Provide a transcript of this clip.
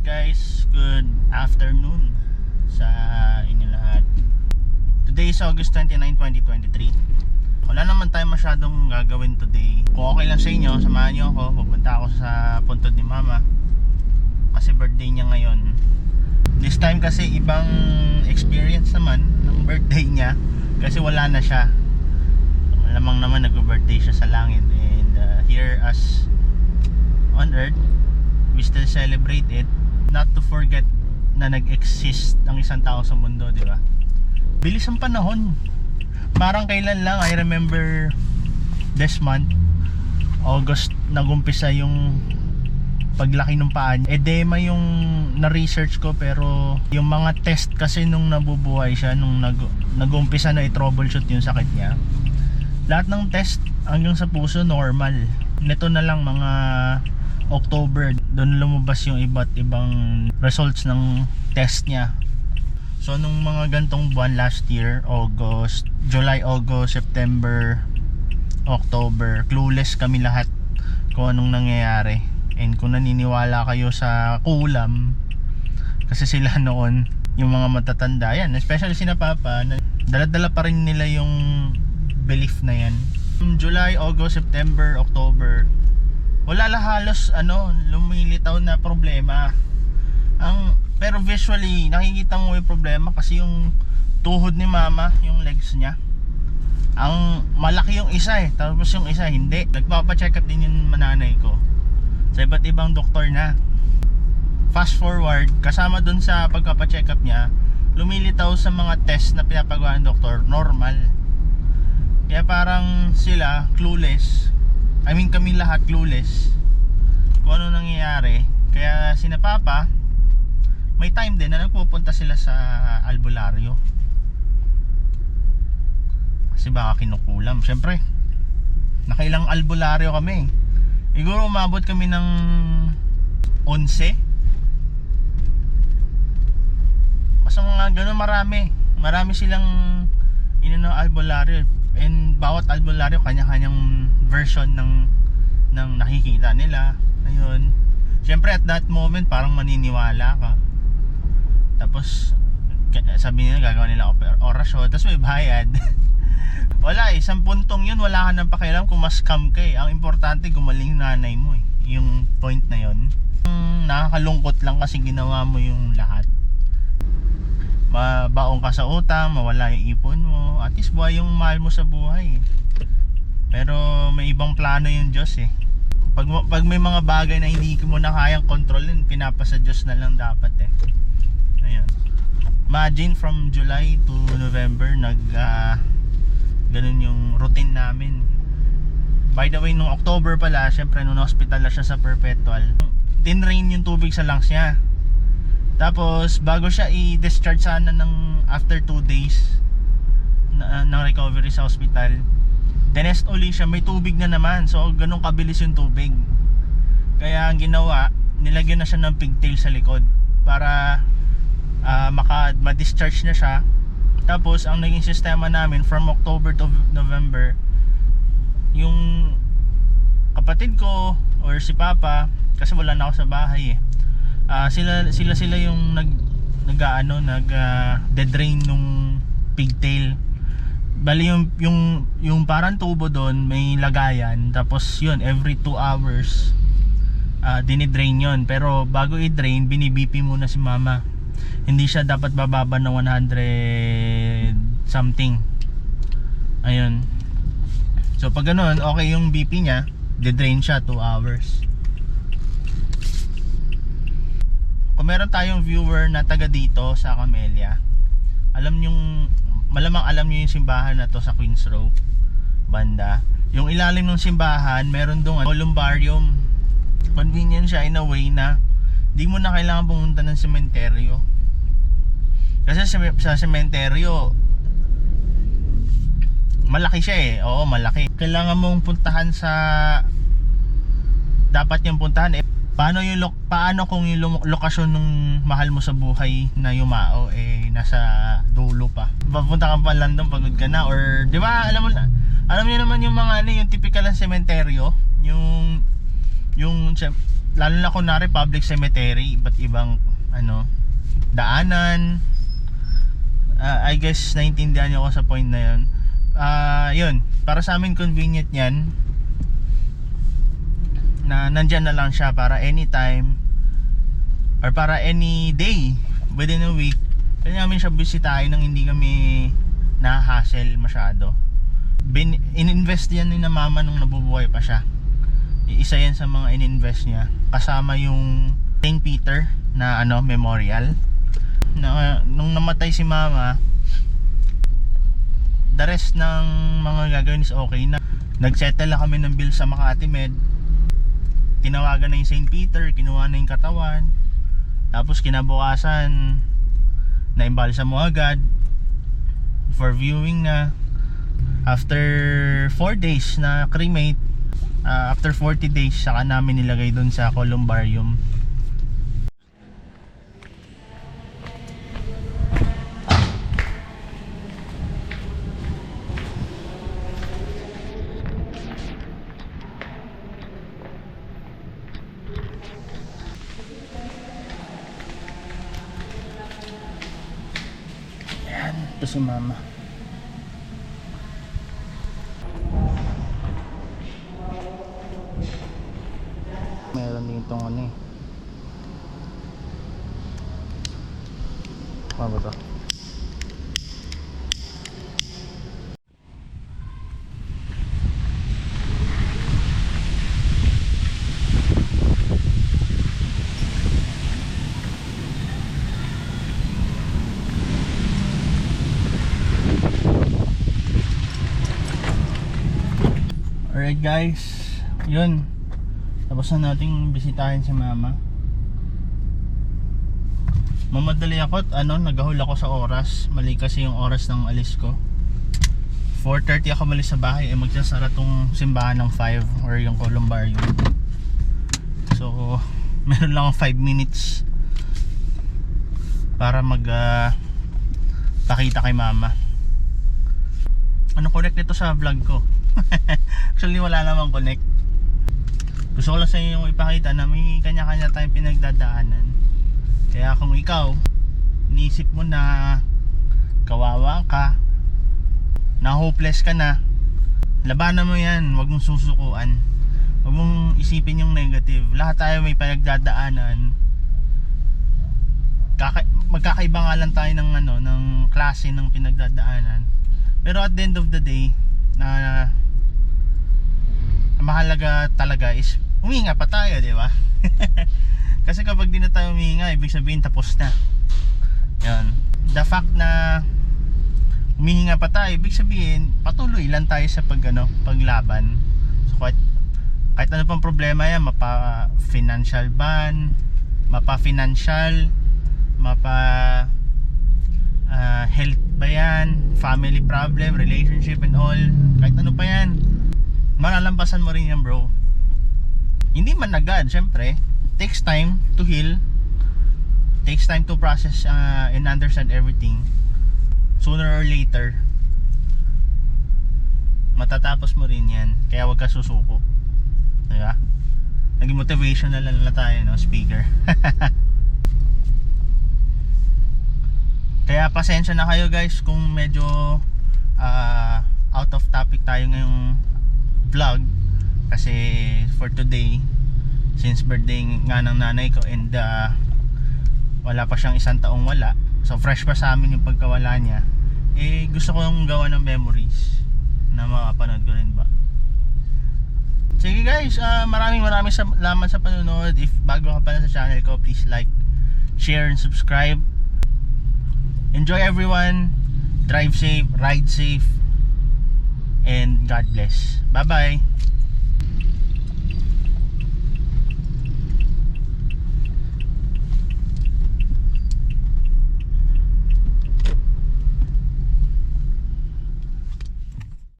Guys, good afternoon sa inyo lahat. Today is August 29, 2023. Wala naman tayo masyadong gagawin today. Kung okay lang sa inyo, samahan nyo ako. Pupunta ako sa puntod ni Mama. Kasi birthday niya ngayon. This time kasi ibang experience naman ng birthday niya. Kasi wala na siya. Malamang naman nag-birthday siya sa langit. And uh, here as on earth, we still celebrate it not to forget na nag-exist ang isang tao sa mundo, di ba? Bilis ang panahon. Parang kailan lang, I remember this month, August, nagumpisa yung paglaki ng paa niya. Edema yung na-research ko pero yung mga test kasi nung nabubuhay siya, nung nag nag-umpisa na i-troubleshoot yung sakit niya, lahat ng test hanggang sa puso normal. Nito na lang mga October, doon lumabas yung iba't ibang results ng test niya. So nung mga gantong buwan last year, August, July, August, September, October, clueless kami lahat kung anong nangyayari. And kung naniniwala kayo sa kulam, kasi sila noon, yung mga matatanda, yan, especially sina Papa, dala-dala pa rin nila yung belief na yan. July, August, September, October, wala la halos ano, lumilitaw na problema. Ang pero visually nakikita mo yung problema kasi yung tuhod ni mama, yung legs niya. Ang malaki yung isa eh, tapos yung isa hindi. Nagpapa-check up din yung mananay ko. Sa iba't ibang doktor na. Fast forward, kasama dun sa pagpapa-check up niya, lumilitaw sa mga test na pinapagawa ng doktor, normal. Kaya parang sila clueless I mean kami lahat clueless kung ano nangyayari. Kaya sina Papa may time din na nagpupunta sila sa albularyo. Kasi baka kinukulam. Syempre nakailang albularyo kami. Siguro umabot kami ng 11 basta mga ganun marami. Marami silang inano albularyo. And bawat albularyo kanya-kanyang version ng ng nakikita nila. Ayun. Syempre at that moment parang maniniwala ka. Tapos sabi nila gagawa nila orasyon. Tapos may bayad. Wala eh isang puntong yun wala ka nang pakialam kung mas scam ka eh. Ang importante gumaling nanay mo eh. Yung point na yun. Yung nakakalungkot lang kasi ginawa mo yung lahat. Mabaong ka sa utang, mawala yung ipon mo, at least buhay yung mahal mo sa buhay. eh. Pero may ibang plano yung Diyos eh. Pag, pag may mga bagay na hindi mo na kayang kontrolin, pinapasa Diyos na lang dapat eh. Ayun. Imagine from July to November, nag, ah, ganun yung routine namin. By the way, nung October pala, syempre nung hospital na siya sa Perpetual, tinrain yung tubig sa lungs niya. Tapos bago siya i-discharge sana ng after 2 days na, ng recovery sa hospital, tinest uli siya, may tubig na naman. So ganun kabilis yung tubig. Kaya ang ginawa, nilagyan na siya ng pigtail sa likod para ah, maka ma-discharge na siya. Tapos ang naging sistema namin from October to November, yung kapatid ko or si Papa kasi wala na ako sa bahay eh ah sila sila sila yung nag nag-ano nag ah, dedrain nung pigtail bali yung yung yung parang tubo doon may lagayan. Tapos yun every 2 hours ah dinidrain yun. Pero bago i-drain bini-BP muna si mama. Hindi siya dapat bababa ng 100 something. Ayun. So pag ganun okay yung BP niya didrain siya 2 hours. Kung meron tayong viewer na taga dito sa Camellia alam yung malamang alam nyo yung simbahan na to sa Queens Row banda. Yung ilalim ng simbahan meron doon columbarium convenient siya in a way na di mo na kailangan pumunta ng sementeryo. Kasi sa, sa sementeryo malaki siya eh. Oo malaki. Kailangan mong puntahan sa dapat yung puntahan eh paano yung lo- paano kung yung lo- lokasyon ng mahal mo sa buhay na yumao eh nasa dulo pa papunta ka pa London pagod ka na or di ba alam mo na alam niyo naman yung mga ano yung typical ng sementeryo yung yung lalo na kunwari public cemetery, iba't ibang ano, daanan. Ah, I guess naintindihan niyo ako sa point na 'yon. Ah, 'yun. Para sa amin convenient 'yan. Na nandyan na lang siya para anytime or para any day within a week. Pwede namin siya bisitahin nang hindi kami na-hassle masyado. Bin, in-invest yan ni mama nung nabubuhay pa siya. Isa yan sa mga in-invest niya. Kasama yung St. Peter na ano memorial. Na, nung namatay si mama, the rest ng mga gagawin is okay na. Nagsettle na kami ng bill sa Makati Med. Tinawagan na yung St. Peter, kinuha na yung katawan. Tapos kinabukasan, naimbalsa mo agad for viewing na after 4 days na cremate uh, after 40 days saka namin nilagay doon sa columbarium Ito si. Meron din itong ano eh. Ano ba to? Alright guys, yun. Tapos na nating bisitahin si mama. Mamadali ako at ano, nagahol ako sa oras. Mali kasi yung oras ng alis ko. 4.30 ako malis sa bahay. Eh magsasara tong simbahan ng 5 or yung columbarium. So, meron lang akong 5 minutes para mag ah, pakita kay mama. Ano connect nito sa vlog ko? Actually wala namang connect. Gusto ko lang sa inyo ipakita na may kanya-kanya tayong pinagdadaanan. Kaya kung ikaw, niisip mo na kawawa ka, na hopeless ka na, labanan mo yan, wag mong susukuan. Wag mong isipin yung negative. Lahat tayo may pinagdadaanan. Kaka magkakaiba nga lang tayo ng ano, ng klase ng pinagdadaanan. Pero at the end of the day, na ang mahalaga talaga is huminga pa tayo, di ba? Kasi kapag di na tayo huminga, ibig sabihin tapos na. Yan. The fact na humihinga pa tayo, ibig sabihin patuloy lang tayo sa pag ano, paglaban. So kahit, kahit ano pang problema yan, mapa financial ban, mapa financial, mapa ah, health ba yan, family problem, relationship and all, kahit ano pa yan, malalampasan mo rin yan bro. Hindi man agad, syempre, takes time to heal, takes time to process uh, and understand everything. Sooner or later, matatapos mo rin yan, kaya wag ka susuko. Diba? Naging motivational na lang tayo, no, speaker. Kaya pasensya na kayo guys kung medyo ah, out of topic tayo ngayong vlog. Kasi for today since birthday nga ng nanay ko and ah, wala pa siyang isang taong wala. So fresh pa sa amin yung pagkawala niya. Eh gusto ko yung gawa ng memories na makapanood ko rin ba? Sige guys ah, maraming maraming salamat sa panonood. If bago ka pa na sa channel ko please like share and subscribe. Enjoy everyone. Drive safe ride safe and God bless. Bye bye